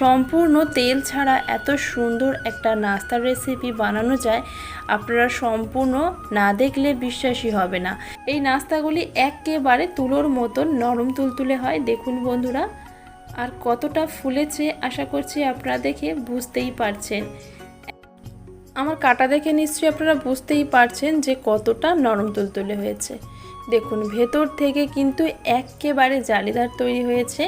সম্পূর্ণ তেল ছাড়া এত সুন্দর একটা নাস্তার রেসিপি বানানো যায়, আপনারা সম্পূর্ণ না দেখলে বিশ্বাসই হবে না। এই নাস্তাগুলি একেবারে তুলোর মতন নরম তুলতুলে হয়। দেখুন বন্ধুরা, আর কতটা ফুলেছে আশা করছি আপনারা দেখে বুঝতেই পারছেন। আমার কাটা দেখে নিশ্চয়ই আপনারা বুঝতেই পারছেন যে কতটা নরম তুলতুলে হয়েছে। দেখুন, ভেতর থেকে কিন্তু একেবারে জালিদার তৈরি হয়েছে।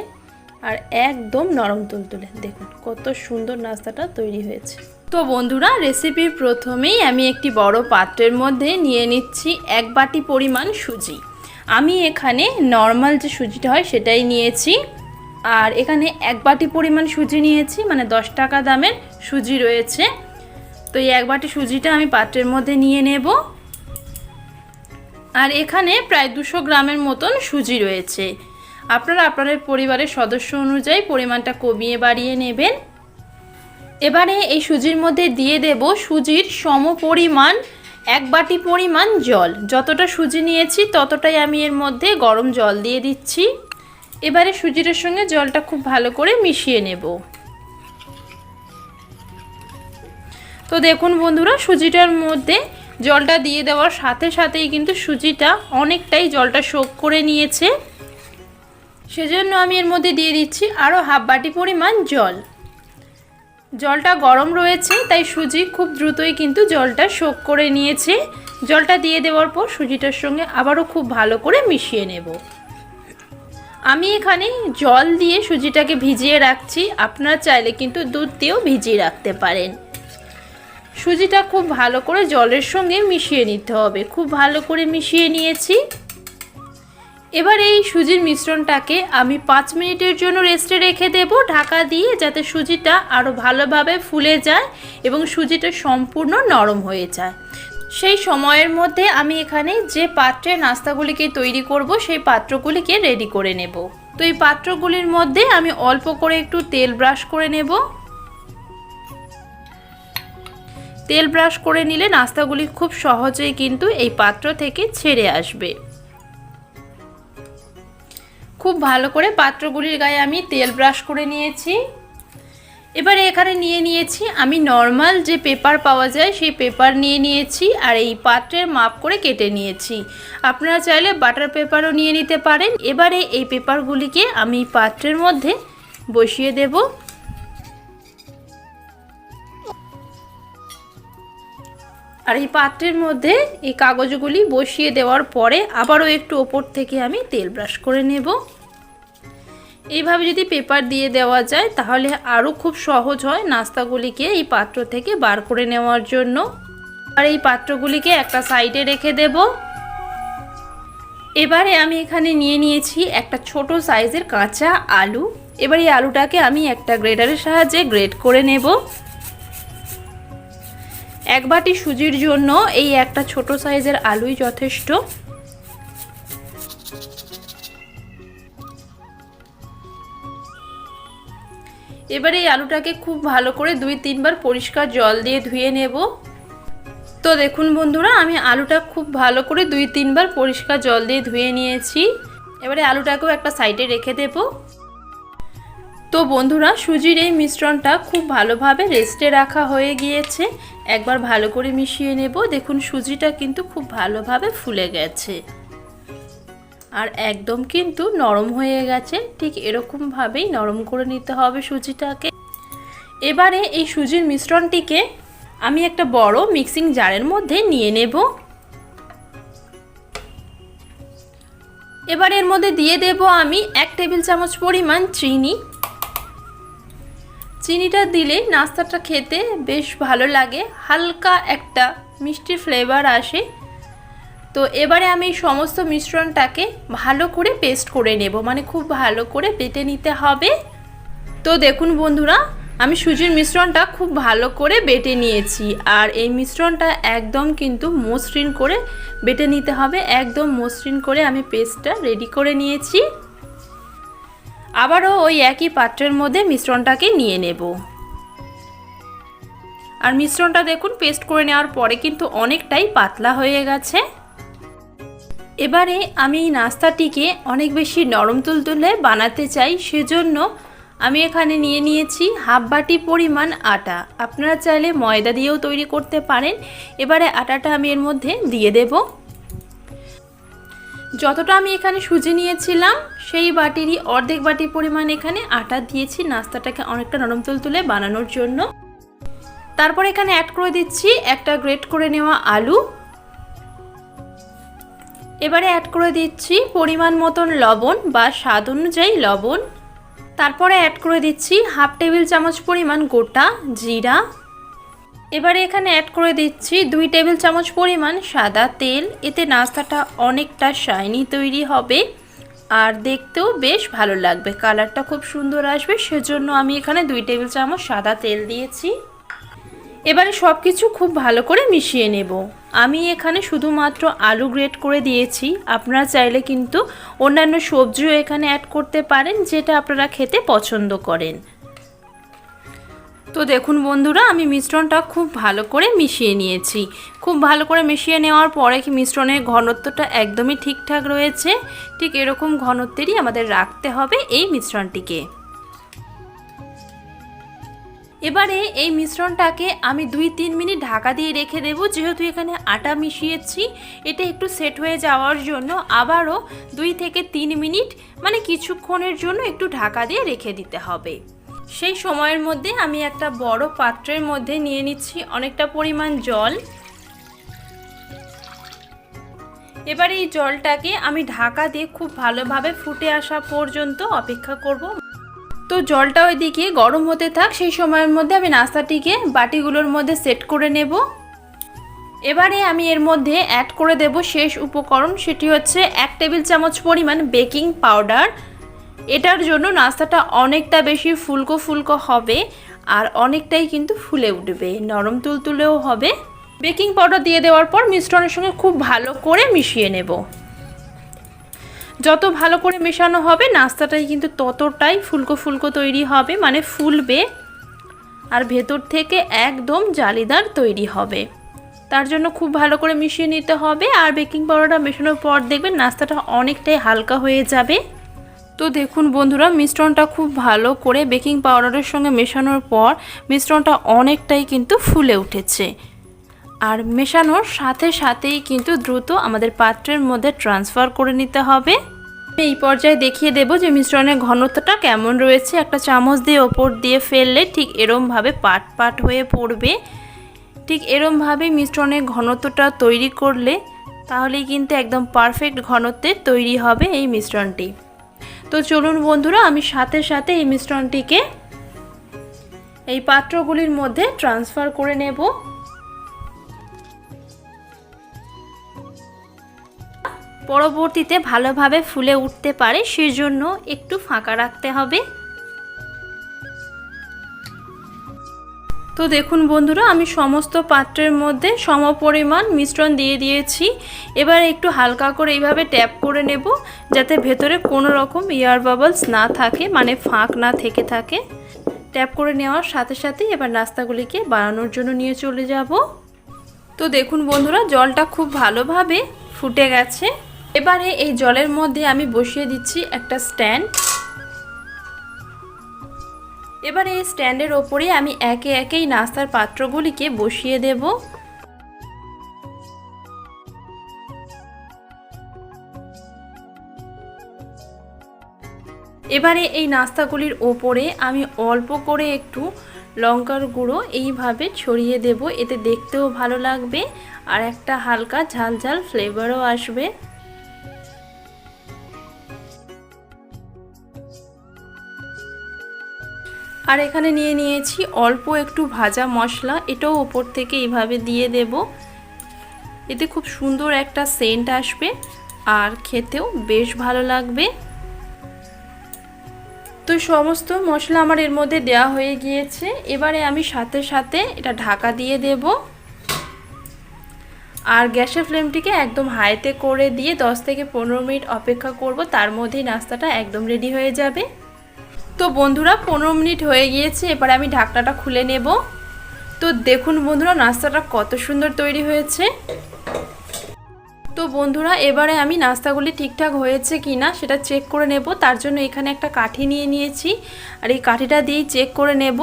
আর একদম নরম তুলতুলে দেখুন, কত সুন্দর নাস্তাটা তৈরি হয়েছে। তো বন্ধুরা রেসিপির প্রথমেই আমি একটি বড় পাত্রের মধ্যে নিয়ে নিচ্ছি এক বাটি পরিমাণ সুজি। আমি এখানে নর্মাল যে সুজিটা হয় সেটাই নিয়েছি। আর এখানে এক বাটি পরিমাণ সুজি নিয়েছি মানে দশ টাকা দামের সুজি রয়েছে। তো এই এক বাটি সুজিটা আমি পাত্রের মধ্যে নিয়ে নেব। আর এখানে প্রায় দুশো গ্রামের মতন সুজি রয়েছে। আপনারা আপনাদের পরিবারের সদস্য অনুযায়ী পরিমাণটা কমিয়ে বাড়িয়ে নেবেন। এবারে এই সুজির মধ্যে দিয়ে দেব সুজির সম পরিমাণ এক বাটি পরিমাণ জল। যতটা সুজি নিয়েছি ততটাই আমি এর মধ্যে গরম জল দিয়ে দিচ্ছি। এবারে সুজিটার সঙ্গে জলটা খুব ভালো করে মিশিয়ে নেব। তো দেখুন বন্ধুরা, সুজিটার মধ্যে জলটা দিয়ে দেওয়ার সাথে সাথেই কিন্তু সুজিটা অনেকটাই জলটা শোক করে নিয়েছে। সেজন্য আমি এর মধ্যে দিয়ে দিচ্ছি আরও হাফ বাটি পরিমাণ জল। জলটা গরম রয়েছে, তাই সুজি খুব দ্রুতই কিন্তু জলটা শোক করে নিয়েছে। জলটা দিয়ে দেওয়ার পর সুজিটার সঙ্গে আবারও খুব ভালো করে মিশিয়ে নেব। আমি এখানে জল দিয়ে সুজিটাকে ভিজিয়ে রাখছি, আপনারা চাইলে কিন্তু দুধ দিয়েও ভিজিয়ে রাখতে পারেন। সুজিটা খুব ভালো করে জলের সঙ্গে মিশিয়ে নিতে হবে। খুব ভালো করে মিশিয়ে নিয়েছি। এবার এই সুজির মিশ্রণটাকে আমি পাঁচ মিনিটের জন্য রেস্টে রেখে দেব, ঢাকা দিয়ে যাতে সুজিটা আরও ভালোভাবে ফুলে যায় এবং সুজিটা সম্পূর্ণ নরম হয়ে যায়। সেই সময়ের মধ্যে আমি এখানে যে পাত্রে নাস্তাগুলিকে তৈরি করব, সেই পাত্রগুলিকে রেডি করে নেব। তো এই পাত্রগুলির মধ্যে আমি অল্প করে একটু তেল ব্রাশ করে নেব। তেল ব্রাশ করে নিলে নাস্তাগুলি খুব সহজেই কিন্তু এই পাত্র থেকে ছেড়ে আসবে। খুব ভালো করে পাত্রগুলির গায়ে আমি তেল ব্রাশ করে নিয়েছি। এবারে এখানে নিয়ে নিয়েছি আমি নর্মাল যে পেপার পাওয়া যায় সেই পেপার নিয়ে নিয়েছি আর এই পাত্রের মাপ করে কেটে নিয়েছি। আপনারা চাইলে বাটার পেপারও নিয়ে নিতে পারেন। এবারে এই পেপারগুলিকে আমি পাত্রের মধ্যে বসিয়ে দেব। আর এই পাত্রের মধ্যে এই কাগজগুলি বসিয়ে দেওয়ার পরে আবারও একটু ওপর থেকে আমি তেল ব্রাশ করে নেব। এইভাবে যদি পেপার দিয়ে দেওয়া যায়, তাহলে আরও খুব সহজ হয় নাস্তাগুলিকে এই পাত্র থেকে বার করে নেওয়ার জন্য। আর এই পাত্রগুলিকে একটা সাইডে রেখে দেব। এবারে আমি এখানে নিয়ে নিয়েছি একটা ছোট সাইজের কাঁচা আলু। এবার এই আলুটাকে আমি একটা গ্রেডারের সাহায্যে গ্রেড করে নেব। এক বাটি সুজির জন্য এই একটা ছোট সাইজের আলুই যথেষ্ট। এবারে এই আলুটাকে খুব ভালো করে দুই তিনবার পরিষ্কার জল দিয়ে ধুয়ে নেব। তো দেখুন বন্ধুরা, আমি আলুটা খুব ভালো করে দুই তিনবার পরিষ্কার জল দিয়ে ধুয়ে নিয়েছি। এবারে আলুটাকেও একটা সাইডে রেখে দেব। তো বন্ধুরা, সুজির এই মিশ্রণটা খুব ভালোভাবে রেস্টে রাখা হয়ে গিয়েছে। একবার ভালো করে মিশিয়ে নেব। দেখুন, সুজিটা কিন্তু খুব ভালোভাবে ফুলে গেছে। আর একদম কিন্তু নরম হয়ে গেছে। ঠিক এরকমভাবেই নরম করে নিতে হবে সুজিটাকে। এবারে এই সুজির মিশ্রণটিকে আমি একটা বড় মিক্সিং জারের মধ্যে নিয়ে নেব। এবার এর মধ্যে দিয়ে দেব আমি এক টেবিল চামচ পরিমাণ চিনি। চিনিটা দিলে নাস্তাটা খেতে বেশ ভালো লাগে। হালকা একটা মিষ্টি ফ্লেভার আসে। তো এবারে আমি সমস্ত মিশ্রণটাকে ভালো করে পেস্ট করে নেব। মানে খুব ভালো করে বেটে নিতে হবে। তো দেখুন বন্ধুরা, আমি সুজির মিশ্রণটা খুব ভালো করে বেটে নিয়েছি। আর এই মিশ্রণটা একদম কিন্তু মসৃণ করে বেটে নিতে হবে। একদম মসৃণ করে আমি পেস্টটা রেডি করে নিয়েছি। আবারও ওই একই পাত্রের মধ্যে মিশ্রণটাকে নিয়ে নেব। আর মিশ্রণটা দেখুন, পেস্ট করে নেওয়ার পরে কিন্তু অনেকটাই পাতলা হয়ে গেছে। এবারে আমি এই নাস্তাটিকে অনেক বেশি নরম তুলতুলে বানাতে চাই, সেজন্য আমি এখানে নিয়ে নিয়েছি হাফ বাটি পরিমাণ আটা। আপনারা চাইলে ময়দা দিয়েও তৈরি করতে পারেন। এবারে আটাটা আমি এর মধ্যে দিয়ে দেব। যতটা আমি এখানে সুজি নিয়েছিলাম, সেই বাটিরই অর্ধেক বাটি পরিমাণ এখানে আটা দিয়েছি নাস্তাটাকে অনেকটা নরম তুলতুলে বানানোর জন্য। তারপর এখানে অ্যাড করে দিচ্ছি একটা গ্রেট করে নেওয়া আলু। এবারে অ্যাড করে দিচ্ছি পরিমাণ মতন লবণ বা স্বাদ অনুযায়ী লবণ। তারপরে অ্যাড করে দিচ্ছি হাফ টেবিল চামচ পরিমাণ গোটা জিরা। এবারে এখানে অ্যাড করে দিচ্ছি দুই টেবিল চামচ পরিমাণ সাদা তেল। এতে নাস্তাটা অনেকটা শাইনি তৈরি হবে। আর দেখতেও বেশ ভালো লাগবে। কালারটা খুব সুন্দর আসবে। সেজন্য আমি এখানে দুই টেবিল চামচ সাদা তেল দিয়েছি। এবারে সব কিছু খুব ভালো করে মিশিয়ে নেব। আমি এখানে শুধুমাত্র আলু গ্রেট করে দিয়েছি। আপনারা চাইলে কিন্তু অন্যান্য সবজিও এখানে অ্যাড করতে পারেন, যেটা আপনারা খেতে পছন্দ করেন। তো দেখুন বন্ধুরা, আমি মিশ্রণটা খুব ভালো করে মিশিয়ে নিয়েছি। খুব ভালো করে মিশিয়ে নেওয়ার পরে কি মিশ্রণের ঘনত্বটা একদমই ঠিকঠাক রয়েছে? ঠিক এরকম ঘনত্বেরই আমাদের রাখতে হবে এই মিশ্রণটিকে। এবারে এই মিশ্রণটাকে আমি দুই তিন মিনিট ঢাকা দিয়ে রেখে দেব। যেহেতু এখানে আটা মিশিয়েছি, এটা একটু সেট হয়ে যাওয়ার জন্য আবারও দুই থেকে তিন মিনিট মানে কিছুক্ষণের জন্য একটু ঢাকা দিয়ে রেখে দিতে হবে। সেই সময়ের মধ্যে আমি একটা বড় পাত্রের মধ্যে নিয়ে নিচ্ছি অনেকটা পরিমাণ জল। এবার এই জলটাকে আমি ঢাকা দিয়ে খুব ভালোভাবে ফুটে আসা পর্যন্ত অপেক্ষা করব। তো জলটা ওইদিকে গরম হতে থাক, সেই সময়ের মধ্যে আমি নাস্তাটিকে বাটিগুলোর মধ্যে সেট করে নেব। এবারে আমি এর মধ্যে অ্যাড করে দেব শেষ উপকরণ, সেটি হচ্ছে এক টেবিল চামচ পরিমাণ বেকিং পাউডার। এটার জন্য নাস্তাটা অনেকটা বেশি ফুলকো ফুলকো হবে আর অনেকটাই কিন্তু ফুলে উঠবে, নরম তুলতুলেও হবে। বেকিং পাউডার দিয়ে দেওয়ার পর মিশ্রণের সঙ্গে খুব ভালো করে মিশিয়ে নেব। যত ভালো করে মেশানো হবে, নাস্তাটাই কিন্তু ততটাই ফুলকো ফুলকো তৈরি হবে মানে ফুলবে আর ভেতর থেকে একদম জালিদার তৈরি হবে। তার জন্য খুব ভালো করে মিশিয়ে নিতে হবে আর বেকিং পাউডারটা মেশানোর পর দেখবেন নাস্তাটা অনেকটাই হালকা হয়ে যাবে। তো দেখুন বন্ধুরা, মিশ্রণটা খুব ভালো করে বেকিং পাউডারের সঙ্গে মেশানোর পর মিশ্রণটা অনেকটাই কিন্তু ফুলে উঠেছে। আর মেশানোর সাথে সাথেই কিন্তু দ্রুত আমাদের পাত্রের মধ্যে ট্রান্সফার করে নিতে হবে। এই পর্যায়ে দেখিয়ে দেব যে মিশ্রণের ঘনত্বটা কেমন রয়েছে। একটা চামচ দিয়ে ওপর দিয়ে ফেললে ঠিক এরমভাবে পাট পাট হয়ে পড়বে। ঠিক এরমভাবে মিশ্রণের ঘনত্বটা তৈরি করলে তাহলেই কিন্তু একদম পারফেক্ট ঘনত্বের তৈরি হবে এই মিশ্রণটি। তো চলুন বন্ধুরা, আমি সাথে সাথে এই মিশ্রণটিকে এই পাত্রগুলির মধ্যে ট্রান্সফার করে নেব। পরবর্তীতে ভালোভাবে ফুলে উঠতে পারে, সেজন্য একটু ফাঁকা রাখতে হবে। তো দেখুন বন্ধুরা, আমি সমস্ত পাত্রের মধ্যে সমপরিমাণ মিশ্রণ দিয়ে দিয়েছি। এবার একটু হালকা করে এইভাবে ট্যাপ করে নেব, যাতে ভেতরে কোনো রকম এয়ার বাবলস না থাকে মানে ফাঁক না থেকে থাকে। ট্যাপ করে নেওয়ার সাথে সাথে এবার নাস্তাগুলিকে বানানোর জন্য নিয়ে চলে যাব। তো দেখুন বন্ধুরা, জলটা খুব ভালোভাবে ফুটে গেছে। এবারে এই জলের মধ্যে আমি বসিয়ে দিচ্ছি একটা স্ট্যান্ড। এবার এই স্ট্যান্ডের ওপরে আমি একে একেই নাস্তার পাত্রগুলিকে বসিয়ে দেব। এবারে এই নাস্তাগুলির ওপরে আমি অল্প করে একটু লঙ্কার গুঁড়ো এইভাবে ছড়িয়ে দেব, এতে দেখতেও ভালো লাগবে, আর একটা হালকা ঝাল ঝাল ফ্লেভারও আসবে। আর এখানে নিয়ে নিয়েছি অল্প একটু ভাজা মশলা, এটাও ওপর থেকে এইভাবে দিয়ে দেব। এতে খুব সুন্দর একটা সেন্ট আসবে আর খেতেও বেশ ভালো লাগবে। তো সমস্ত মশলা আমার এর মধ্যে দেওয়া হয়ে গিয়েছে। এবারে আমি সাথে সাথে এটা ঢাকা দিয়ে দেব। আর গ্যাসের ফ্লেমটিকে একদম হাইতে করে দিয়ে 10 থেকে পনেরো মিনিট অপেক্ষা করব, তার মধ্যেই নাস্তাটা একদম রেডি হয়ে যাবে। তো বন্ধুরা, পনেরো মিনিট হয়ে গিয়েছে, এবার আমি ঢাকনাটা খুলে নেব। তো দেখুন বন্ধুরা, নাস্তাটা কত সুন্দর তৈরি হয়েছে। তো বন্ধুরা, এবারে আমি নাস্তাগুলি ঠিকঠাক হয়েছে কি না সেটা চেক করে নেব। তার জন্য এখানে একটা কাঠি নিয়ে নিয়েছি, আর এই কাঠিটা দিয়েই চেক করে নেব।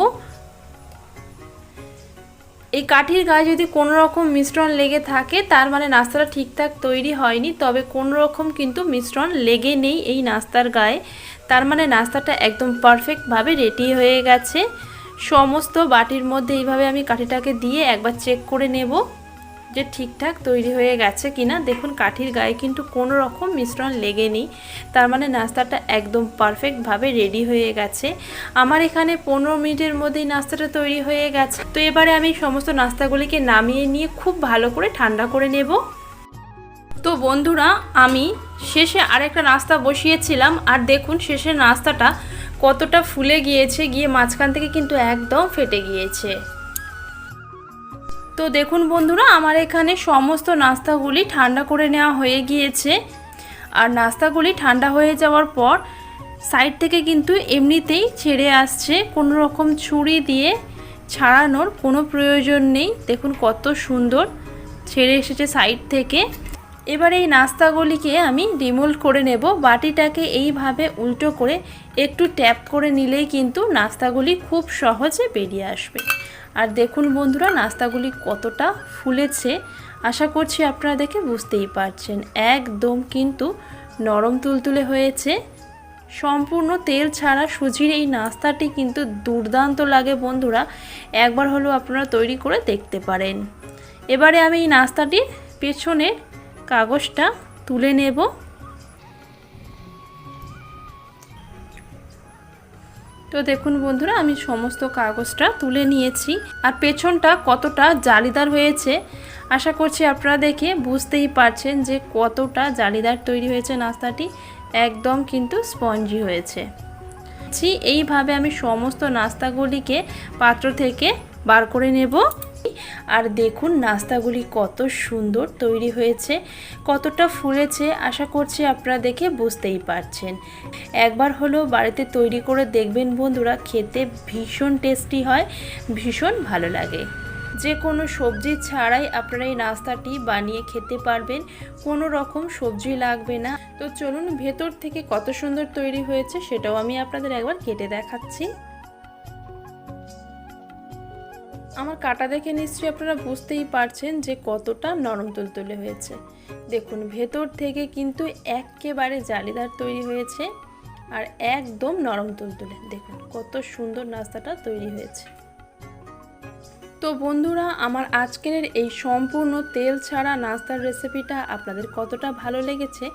এই কাঠির গায়ে যদি কোনো রকম মিশ্রণ লেগে থাকে, তার মানে নাস্তাটা ঠিকঠাক তৈরি হয়নি, তবে কোনো রকম কিন্তু মিশ্রণ লেগে নেই এই নাস্তার গায়ে। তার মানে নাস্তাটা একদম পারফেক্টভাবে রেডি হয়ে গেছে। সমস্ত বাটির মধ্যে এইভাবে আমি কাঠিটাকে দিয়ে একবার চেক করে নেব যে ঠিকঠাক তৈরি হয়ে গেছে কিনা। দেখুন, কাঠির গায়ে কিন্তু কোনো রকম মিশ্রণ লেগে নেই তার মানে নাস্তাটা একদম পারফেক্টভাবে রেডি হয়ে গেছে। আমার এখানে পনেরো মিনিটের মধ্যেই নাস্তাটা তৈরি হয়ে গেছে। তো এবারে আমি সমস্ত নাস্তাগুলিকে নামিয়ে নিয়ে খুব ভালো করে ঠান্ডা করে নেব। তো বন্ধুরা, আমি শেষে আরেকটা নাস্তা বসিয়েছিলাম, আর দেখুন শেষের নাস্তাটা কতটা ফুলে গিয়েছে, গিয়ে মাঝখান থেকে কিন্তু একদম ফেটে গিয়েছে। তো দেখুন বন্ধুরা, আমার এখানে সমস্ত নাস্তাগুলি ঠান্ডা করে নেওয়া হয়ে গিয়েছে। আর নাস্তাগুলি ঠান্ডা হয়ে যাওয়ার পর সাইড থেকে কিন্তু এমনিতেই ছেড়ে আসছে, কোনো রকম ছুরি দিয়ে ছাড়ানোর কোনো প্রয়োজন নেই। দেখুন কত সুন্দর ছেড়ে এসেছে সাইড থেকে। এবার এই নাস্তাগুলিকে আমি রিমোল্ড করে নেব। বাটিটাকে এইভাবে উল্টো করে একটু ট্যাপ করে নিলেই কিন্তু নাস্তাগুলি খুব সহজে বেরিয়ে আসবে। আর দেখুন বন্ধুরা, নাস্তাগুলি কতটা ফুলেছে। আশা করছি আপনারা দেখে বুঝতেই পারছেন। একদম কিন্তু নরম তুলতুলে হয়েছে। সম্পূর্ণ তেল ছাড়া সুজির এই নাস্তাটি কিন্তু দুর্দান্ত লাগে বন্ধুরা। একবার হলেও আপনারা তৈরি করে দেখতে পারেন। এবারে আমি এই নাস্তাটির পেছনের কাগজটা তুলে নেব। তো দেখুন বন্ধুরা, আমি সমস্ত কাগজটা তুলে নিয়েছি। আর পেছনটা কতটা জালিদার হয়েছে, আশা করছি আপনারা দেখে বুঝতেই পারছেন যে কতটা জালিদার তৈরি হয়েছে নাস্তাটি। একদম কিন্তু স্পঞ্জি হয়েছে। এইভাবে আমি সমস্ত নাস্তাগুলিকে পাত্র থেকে বার করে নেব। আর দেখুন নাস্তাগুলি কত সুন্দর তৈরি হয়েছে, কতটা ফুলেছে, আশা করছি আপনারা দেখে বুঝতেই পারছেন। একবার হলেও বাড়িতে তৈরি করে দেখবেন বন্ধুরা, খেতে ভীষণ টেস্টি হয়, ভীষণ ভালো লাগে। যে কোনো সবজি ছাড়াই আপনারা এই নাস্তাটি বানিয়ে খেতে পারবেন, কোনো রকম সবজি লাগবে না। তো চলুন ভেতর থেকে কত সুন্দর তৈরি হয়েছে সেটাও আমি আপনাদের একবার কেটে দেখাচ্ছি। আমার কাটা দেখে নিশ্চয়ই আপনারা বুঝতেই পারছেন যে কতটা নরম তুলতুলে হয়েছে। দেখুন, ভেতর থেকে কিন্তু একেবারে জালিদার তৈরি হয়েছে আর একদম নরম তুলতুলে। দেখুন, কত সুন্দর নাস্তাটা তৈরি হয়েছে। তো বন্ধুরা, আমার আজকের এই সম্পূর্ণ তেল ছাড়া নাস্তার রেসিপিটা আপনাদের কতটা ভালো লেগেছে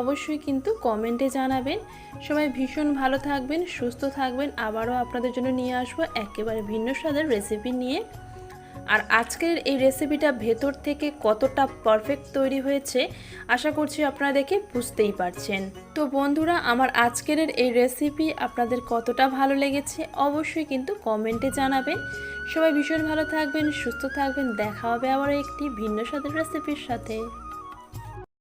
অবশ্যই কিন্তু কমেন্টে জানাবেন। সবাই ভীষণ ভালো থাকবেন, সুস্থ থাকবেন, আবারও আপনাদের জন্য নিয়ে আসব একেবারে ভিন্ন স্বাদের রেসিপি নিয়ে। আর আজকের এই রেসিপিটা ভেতর থেকে কতটা পারফেক্ট তৈরি হয়েছে, আশা করছি আপনারা দেখে বুঝতেই পারছেন। তো বন্ধুরা, আমার আজকের এই রেসিপি আপনাদের কতটা ভালো লেগেছে অবশ্যই কিন্তু কমেন্টে জানাবেন। সবাই ভীষণ ভালো থাকবেন, সুস্থ থাকবেন, দেখা হবে আবার একটি ভিন্ন স্বাদের রেসিপির সাথে।